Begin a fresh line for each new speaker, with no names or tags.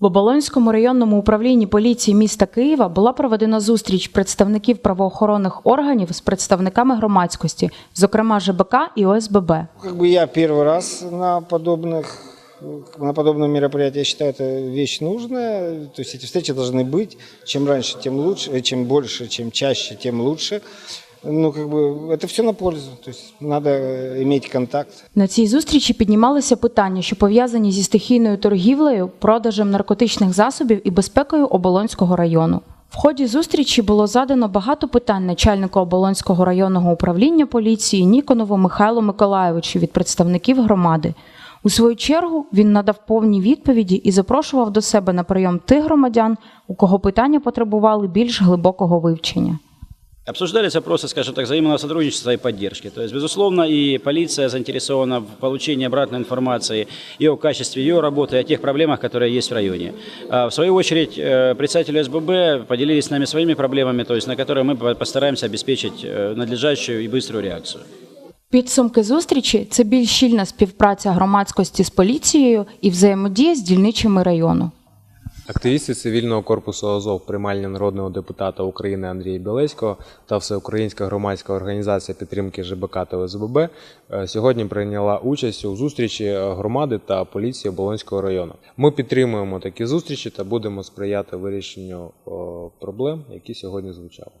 В Оболонському районному управлінні поліції міста Києва була проведена зустріч представників правоохоронних органів з представниками громадськості, зокрема ЖБК і ОСББ.
Как бы я первый раз на подобных на подобном мероприятии, я считаю, это вещь нужная. То есть эти встречи должны быть. Чем раньше, тем лучше, э, чем больше, чем чаще, тем лучше. Ну, как бы, это все на пользу. То есть надо э, иметь контакт.
На цій зустрічі піднімалися питання, що пов'язані зі стихійною торгівлею, продажем наркотичних засобів і безпекою Оболонського району. В ході зустрічі було задано багато питань начальнику Оболонського районного управління поліції Ніконову Михайлу Миколайовичу від представників громади. У свою чергу він надав повні відповіді і запрошував до себе на прийом тих громадян, у кого питання потребували більш глибокого вивчення.
Обсуждались вопросы, скажем так, взаимного сотрудничества и поддержки. То есть, безусловно, и полиция заинтересована в получении обратной информации и о качестве ее работы, и о тех проблемах, которые есть в районе. А В свою очередь, э, представители СББ поделились с нами своими проблемами, то есть, на которые мы по- постараемся обеспечить э, надлежащую и быструю реакцию.
Підсумки зустрічі це більш щільна співпраця громадськості з поліцією і взаємодія з дільничими району.
Активісти цивільного корпусу Азов приймальня народного депутата України Андрія Білецького та Всеукраїнська громадська організація підтримки ЖБК та ОСББ е, сьогодні прийняла участь у зустрічі е, громади та поліції Болонського району. Ми підтримуємо такі зустрічі та будемо сприяти вирішенню проблем, які сьогодні звучали.